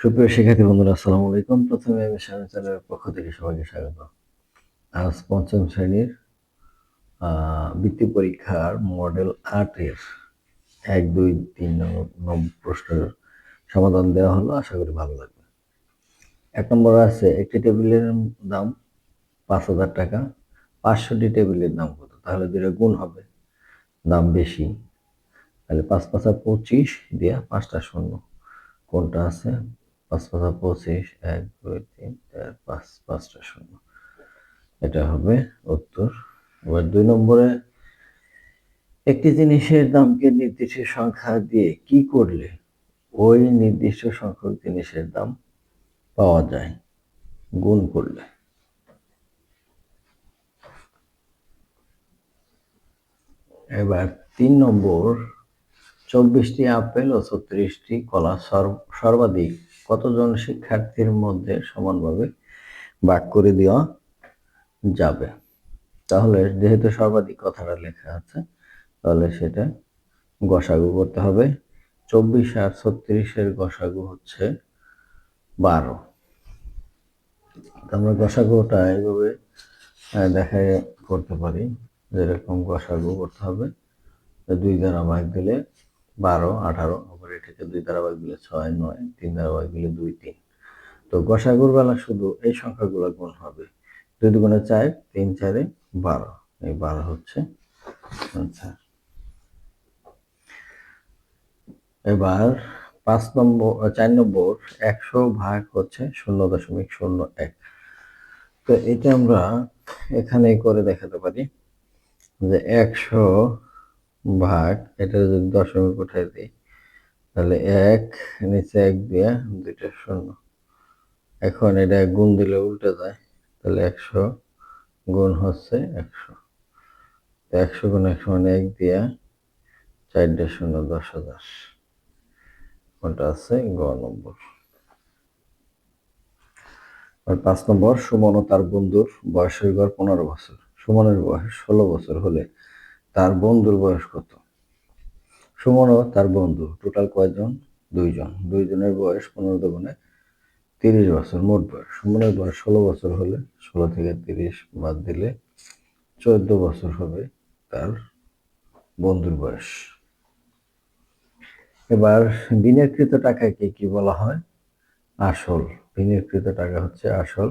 সুপ্রিয় শিক্ষার্থী বন্ধুরা, আসসালামু আলাইকুম। প্রথমে আমি স্বামী চ্যানেলের পক্ষ থেকে সবাইকে স্বাগত। আজ পঞ্চম শ্রেণির বৃত্তি পরীক্ষার মডেল আটের এক, দুই, তিন নম্বর প্রশ্নের সমাধান দেওয়া হলো। আশা করি ভালো লাগবে। এক নম্বর আছে, একটি টেবিলের দাম পাঁচ হাজার টাকা, পাঁচশোটি টেবিলের দাম কত? তাহলে দুটো গুণ হবে, দাম বেশি। তাহলে পাঁচ পাঁচা পঁচিশ দিয়া পাঁচটা শূন্য। কোনটা আছে? পাঁচ পাঁচা পঁচিশ, এক, দুই, তিন, চার, পাঁচ, পাঁচটা শূন্য। এটা হবে উত্তর। এবার দুই নম্বরে, একটি জিনিসের দামকে নির্দিষ্ট সংখ্যা দিয়ে কি করলে ওই নির্দিষ্ট সংখ্যক জিনিসের দাম পাওয়া যায়? গুণ করলে। এবার তিন নম্বর, চব্বিশটি আপেল ও ছত্রিশটি কলা সর্ব- সর্বাধিক কতজন শিক্ষার্থীর মধ্যে সমানভাবে ভাগ করে দেওয়া যাবে? তাহলে যেহেতু সর্বাধিক কথাটা লেখা আছে, তাহলে সেটা গসাগু করতে হবে। চব্বিশ আর ছত্রিশের গসাগু হচ্ছে বারো। আমরা গসাগুটা এইভাবে দেখায় করতে পারি। যেরকম গসাগু করতে হবে, দুই দ্বারা ভাগ দিলে বারো, আঠারো আবার এটাকে দুই ভাগ দিলে ছয়, নয়, তিন ভাগ দিলে দুই, তিন। তো গসাগুর বেলা শুধু এই সংখ্যাগুলো গুণ হবে। দুই দুগুণে চার, তিন চারে বারো। এই বারো হচ্ছে আচ্ছা। এবার পাঁচ নম্বর, চার নম্বর একশো ভাগ হচ্ছে শূন্য দশমিক শূন্য এক। তো এটা আমরা এখানে করে দেখাতে পারি যে একশো ভাগ এটা যদি দশমিক উঠাই দিই তাহলে এক, নিচে এক দিয়ে দুইটা শূন্য। এখন এটা গুণ দিলে উল্টে যায়, তাহলে একশো গুণ হচ্ছে একশো। একশো গুণ একশো মানে এক দিয়া চারটে শূন্য, দশ হাজার। ওটা আছে? গ নম্বর। আর পাঁচ নম্বর, সুমন ও তার বন্ধুর বয়সের গড় পনেরো বছর। সুমনের বয়স ষোলো বছর হলে তার বন্ধুর বয়স কত? সুমন ও তার বন্ধু। টোটাল কয়জন? দুইজন। দুইজনের বয়স পনেরো দুগুণে তিরিশ বছর, মোট বয়স। সুমনের বয়স ষোলো বছর হলে ষোলো থেকে তিরিশ বাদ দিলে চোদ্দ বছর হবে তার বন্ধুর বয়স। এবার বিনিয়োগকৃত টাকাকে কি বলা হয়? আসল। বিনিয়োগকৃত টাকা হচ্ছে আসল।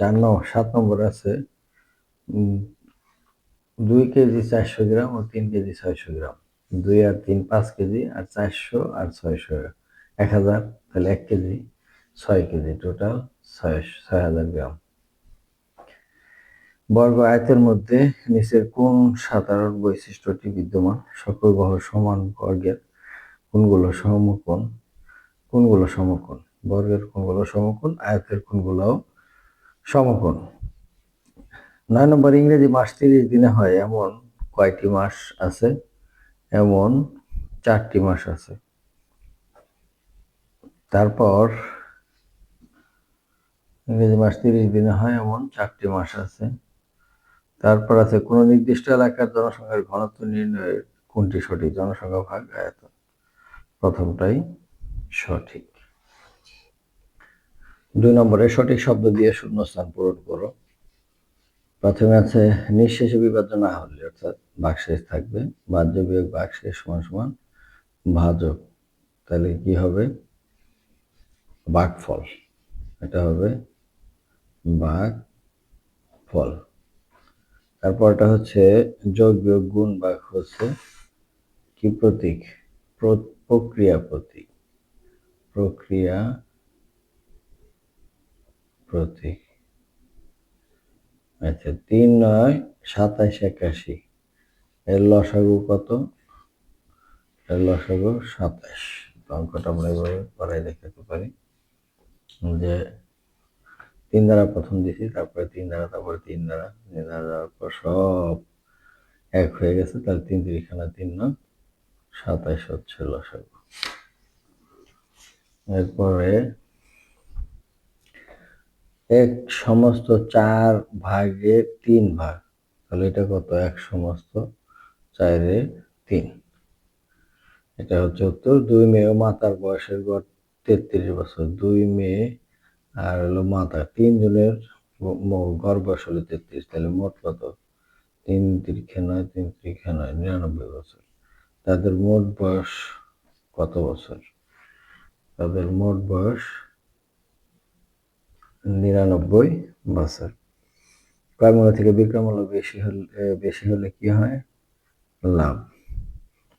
চার নম্বর সাত নম্বর আছে দুই কেজি চারশো গ্রাম ও তিন কেজি ছয়শো গ্রাম। দুই আর তিন পাঁচ কেজি আর চারশো আর ছয়শো এক হাজার, তাহলে এক কেজি ছয় কেজি টোটাল ছয় ছয় হাজার গ্রাম। বর্গ আয়তের মধ্যে নিচের কোন সাধারণ বৈশিষ্ট্যটি বিদ্যমান? সকল বহ সমান বর্গের কোনগুলো সমকোণ? কোনগুলো সমকোণ? বর্গের কোনগুলো সমকোণ? আয়তের কোনগুলো সমকোণ। নয় নম্বর ইংরেজি মাস তিরিশ দিনে হয়, এমন কয়টি মাস আছে? এমন চারটি মাস আছে। তারপর ইংরেজি মাস তিরিশ দিনে হয়, এমন চারটি মাস আছে। তারপর আছে, কোনো নির্দিষ্ট এলাকার জনসংখ্যার ঘনত্ব নির্ণয়ের কোনটি সঠিক? জনসংখ্যা ভাগ আয়তন। প্রথমটাই সঠিক। দুই নম্বরে সঠিক শব্দ দিয়ে শূন্যস্থান পূরণ করো। প্রথমে আছে নিঃশেষে বিভাজ্য না হলে, অর্থাৎ বাকশেষ থাকবে, বাহ্য বিয়োগ বাকশেষ সমান সমান ভাজক তাহলে কি হবে? বাঘফল এটা হবে বাঘ ফল তারপরটা হচ্ছে যোগ বিয়োগ গুণ বাঘ হচ্ছে কি প্রতীক? প্রক্রিয়া প্রতীক। প্রক্রিয়া প্রতীক। আচ্ছা তিন নয়, সাতাশ একাশি। এর লসাগু কত? এর লসাগু সাতাশ। অঙ্কটা আমরা এভাবে করাই দেখাতে পারি। যে তিন দ্বারা প্রথম দিছি, তারপরে তিন দ্বারা, তারপরে তিন দ্বারা তিন দ্বারা পর সব এক হয়ে গেছে, তাহলে তিন তিরিখানা তিন নয়, সাতাশ হচ্ছে লসাগু। এরপরে এক সমস্ত চার ভাগে তিন ভাগ। তাহলে এটা কত? এক সমস্ত চারে তিন। এটা হচ্ছে উত্তর। দুই মেয়ে মাতার বয়সের গড় তেত্রিশ বছর। দুই মেয়ে আর হলো মাতা। তিনজনের গড় বয়স হলো তেত্রিশ। তাহলে মোট কত? তিন তিরিখে নয়, তিন তিরিখে নয়, নিরানব্বই বছর। তাদের মোট বয়স কত বছর? তাদের মোট বয়স নিরানব্বই বছর। কর্মূল্য থেকে বিক্রমূল্য বেশি হলে বেশি হলে কি হয়? লাভ।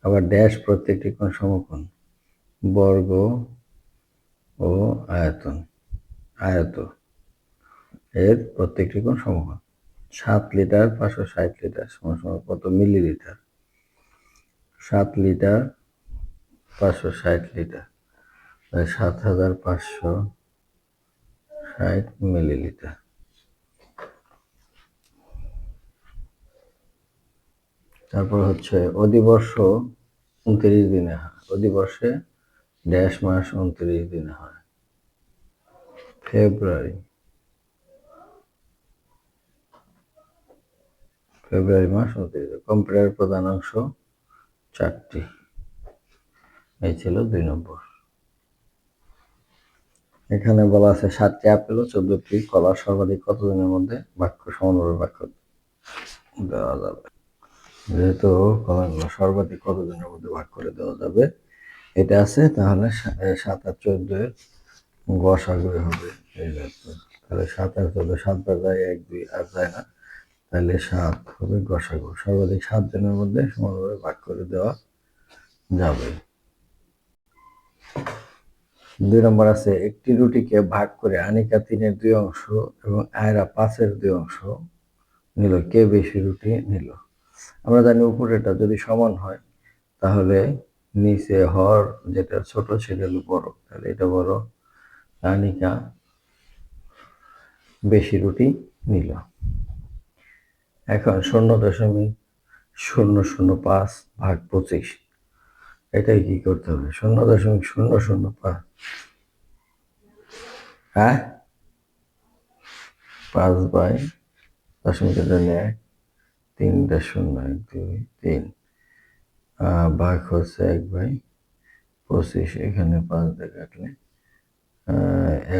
আবার ড্যাশ প্রত্যেকটি কোণ সমকোণ, বর্গ ও আয়তন, আয়ত এর প্রত্যেকটি কোণ সমকোণ। সাত লিটার পাঁচশো ষাট লিটার সমান সমান কত? মিলিলিটার। সাত লিটার পাঁচশো ষাট লিটার। সাত হাজার পাঁচশো ষাট মিলিলিটার। তারপর হচ্ছে অধিবর্ষ উনত্রিশ দিনে হয়। অধিবর্ষে ড্যাশ মাস উনত্রিশ দিনে হয়। ফেব্রুয়ারি। ফেব্রুয়ারি মাস উনত্রিশ কম্পিউটারের প্রধান অংশ চারটি। এই ছিল দুই নম্বর। এখানে বলা আছে, সাতটি আপেল ও চোদ্দটি কলা, সর্বাধিক কতদিনের মধ্যে বাক্য সমানভাবে বাক্য দেওয়া যাবে? যেহেতু কলাগুলো সর্বাধিক কতদিনের মধ্যে ভাগ করে দেওয়া যাবে? এটা আছে, তাহলে সাত আর চোদ্দ এর গসাগুই হবে। এই। তাহলে সাত আর চোদ্দ সাতবার যায় এক, দুই, আর যায় না। তাহলে সাত হবে গসাগু সর্বাধিক সাত দিনের মধ্যে সমানভাবে ভাগ করে দেওয়া যাবে। দুই নম্বর আছে, একটি রুটিকে ভাগ করে আনিকা তিনের দুই অংশ এবং আয়রা পাঁচের দুই অংশ নিল। কে বেশি রুটি নিল? আমরা জানি উপরেটা যদি সমান হয়, তাহলে নিচে হর যেটা ছোট সেটা হলো বড়। তাহলে এটা বড় আনিকা বেশি রুটি নিল। এখন শূন্য দশমিক শূন্য শূন্য পাঁচ ভাগ পঁচিশ। এটাই কি করতে হবে? শূন্য দশমিক শূন্য শূন্য পাঁচ। হ্যাঁ? পাঁচ বাই দশমিক এক তিনটা শূন্য এক দুই, তিন। ভাগ হচ্ছে এক বাই পঁচিশ। এখানে পাঁচ দিয়ে কাটলে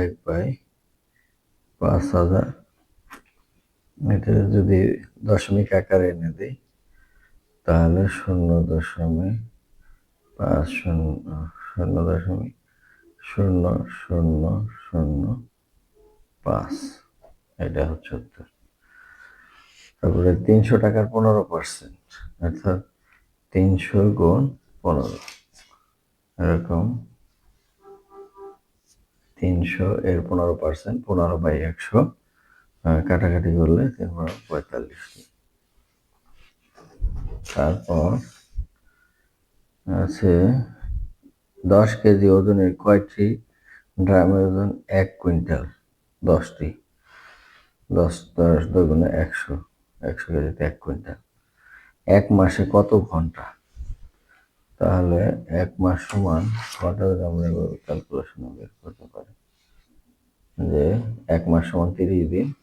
এক বাই পাঁচ হাজার। এটা যদি দশমিক আকারে এনে দিই, তাহলে শূন্য দশমিক পাঁচ শূন্য শূন্য দশমিক শূন্য শূন্য শূন্য, পাঁচ। এটা হচ্ছে উত্তর। তারপরে তিনশো টাকার পনেরো পার্সেন্ট, অর্থাৎ তিনশো গুণ পনেরো। এরকম তিনশো এর পনেরো পার্সেন্ট, পনেরো বাই একশো কাটাকাটি করলে তিন পনেরো পঁয়তাল্লিশ। তারপর আছে দশ কেজি ওজনের কয়টি ড্রামের ওজন? এক কুইন্টাল। দশটি। দশ দশ দুগুণে একশো। একশো কেজিতে এক কুইন্টাল। এক মাসে কত ঘণ্টা? তাহলে এক মাস সমান ঘণ্টা আমরা ক্যালকুলেশন বের করতে পারি। যে এক মাস সমান তিরিশ দিন।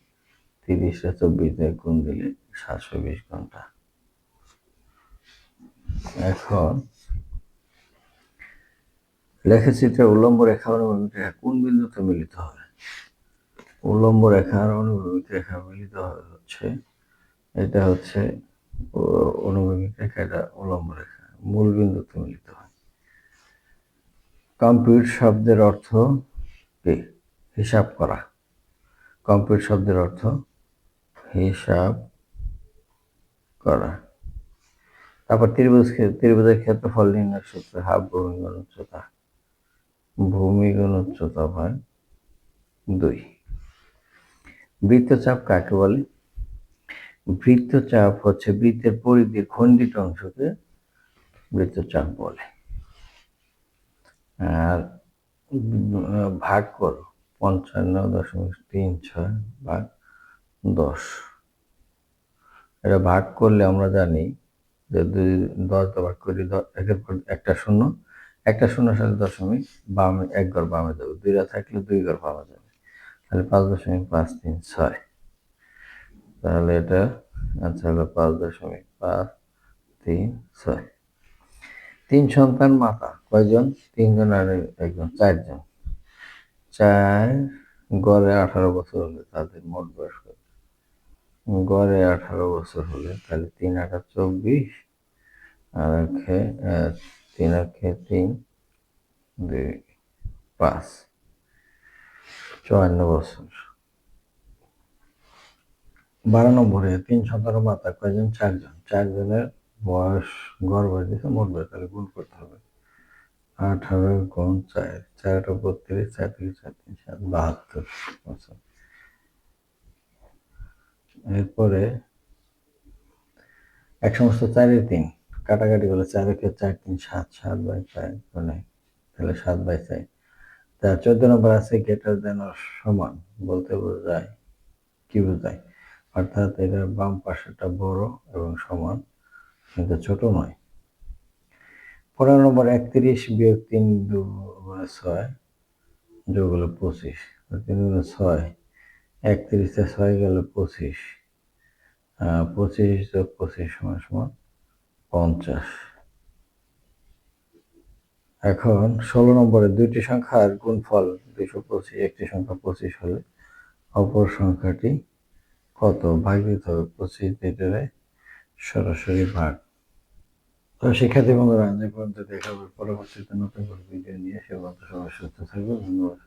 তিরিশটা চব্বিশ দিয়ে গুণ দিলে সাতশো বিশ ঘণ্টা। এখন লেখচিত্রে উল্লম্ব রেখা অনুভূমিক রেখা কোন বিন্দুতে মিলিত হবে? উল্লম্ব রেখা আর অনুভূমিক রেখা মিলিত হচ্ছে, এটা হচ্ছে অনুভূমিক রেখা এটা উল্লম্ব রেখা, মূল বিন্দুতে মিলিত হয়। কম্পিউট শব্দের অর্থ কি? হিসাব করা। কম্পিউট শব্দের অর্থ হিসাব করা। তারপর ত্রিভুজ ত্রিভুজের ক্ষেত্রফল নির্ণয় সূত্র, হাফ গুণ উচ্চতা ভূমি গুণ উচ্চতা ভাগ দুই। বৃত্তচাপ কাকে বলে? বৃত্তচাপ হচ্ছে বৃত্তের পরিধির খণ্ডিত অংশকে বৃত্তচাপ বলে। আর ভাগ করো, পঞ্চান্ন দশমিক তিন ছয় ভাগ দশ। এটা ভাগ করলে আমরা জানি যে দুই দশ ভাগ করি একের পর একটা শূন্য। একটা শূন্য সাথে দশমিক বামে, এক ঘর বামে যাবে দুইটা থাকলে দুই ঘর বামে যাবে। তাহলে পাঁচ দশমিক পাঁচ তিন ছয়। তাহলে এটা আচ্ছা হলো পাঁচ দশমিক পাঁচ তিন ছয়। তিন সন্তান মাতা কয়জন? তিনজন আর একজন, চারজন। চার গড়ে আঠারো বছর হলে তাদের মোট বয়স কত? গড়ে আঠারো বছর হলে তাহলে তিন আঠার চব্বিশ। আর তিন একে তিন, দুই, পাঁচ। চুয়ান্ন বছর। বারো নম্বরে তিন সন্তানের মাতা কয়জন? চারজন। চারজনের বয়স গড় বয়স মোট বয়স তাহলে গুণ করতে হবে। আঠারো গুণ চার চারটা বত্রিশ, চার থেকে চার তিন, সাত, বাহাত্তর বছর। এরপরে এক সমস্ত চারের তিন। কাটাকাটি করলে চার একে চার, তিন, সাত সাত বাই চার মানে তাহলে সাত বাই চার। তা চোদ্দ নম্বর আছে গেটার দেন সমান, বলতে বোঝায়, কি বোঝায়? অর্থাৎ এটার বাম পাশেটা বড় এবং সমান, কিন্তু ছোট নয়। পনেরো নম্বর একত্রিশ বিয়োগ তিন দু গুণে ছয়, যোগ হলো পঁচিশ। তিন গুণে ছয়, একত্রিশে ছয় গেল পঁচিশ। পঁচিশ যোগ পঁচিশ সমান সমান পঞ্চাশ। এখন ষোলো নম্বরে দুইটি সংখ্যার গুণফল দুইশো পঁচিশ, একটি সংখ্যা পঁচিশ হলে অপর সংখ্যাটি কত? ভাগ দিতে হবে পঁচিশ লিটারে সরাসরি ভাগ। তো শিক্ষার্থী বন্ধুরা এ পর্যন্ত দেখা পরবর্তীতে নতুন করে ভিডিও নিয়ে সে পর্যন্ত সবাই সুস্থ থাকবে ধন্যবাদ